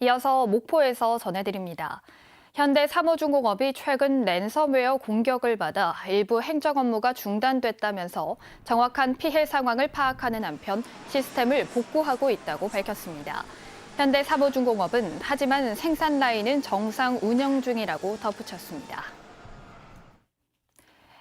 이어서 목포에서 전해드립니다. 현대 사무중공업이 최근 랜섬웨어 공격을 받아 일부 행정 업무가 중단됐다면서 정확한 피해 상황을 파악하는 한편 시스템을 복구하고 있다고 밝혔습니다. 현대 사무중공업은 하지만 생산 라인은 정상 운영 중이라고 덧붙였습니다.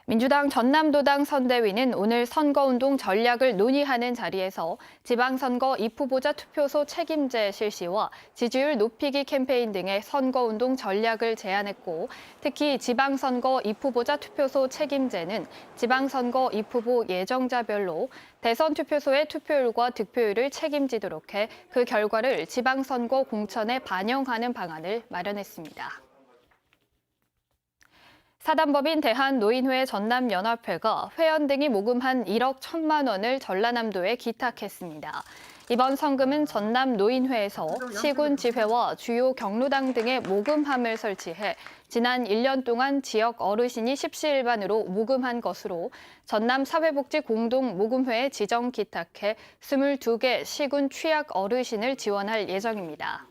민주당 전남도당 선대위는 오늘 선거운동 전략을 논의하는 자리에서 지방선거 입후보자 투표소 책임제 실시와 지지율 높이기 캠페인 등의 선거운동 전략을 제안했고 특히 지방선거 입후보자 투표소 책임제는 지방선거 입후보 예정자별로 대선 투표소의 투표율과 득표율을 책임지도록 해 그 결과를 지방선거 공천에 반영하는 방안을 마련했습니다. 사단법인 대한노인회 전남연합회가 회원 등이 모금한 1억 1천만 원을 전라남도에 기탁했습니다. 이번 성금은 전남 노인회에서 시군 지회와 주요 경로당 등의 모금함을 설치해 지난 1년 동안 지역 어르신이 십시일반으로 모금한 것으로 전남 사회복지 공동 모금회에 지정 기탁해 22개 시군 취약 어르신을 지원할 예정입니다.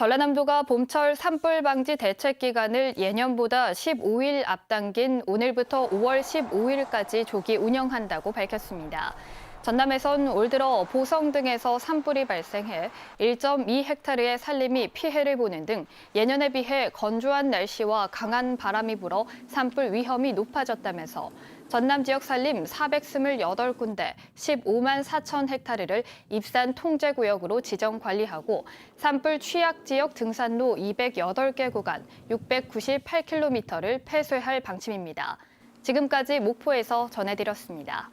전라남도가 봄철 산불 방지 대책 기간을 예년보다 15일 앞당긴 오늘부터 5월 15일까지 조기 운영한다고 밝혔습니다. 전남에선 올 들어 보성 등에서 산불이 발생해 1.2헥타르의 산림이 피해를 보는 등 예년에 비해 건조한 날씨와 강한 바람이 불어 산불 위험이 높아졌다면서 전남 지역 산림 428군데 15만 4천 헥타르를 입산 통제 구역으로 지정 관리하고 산불 취약 지역 등산로 208개 구간 698km를 폐쇄할 방침입니다. 지금까지 목포에서 전해드렸습니다.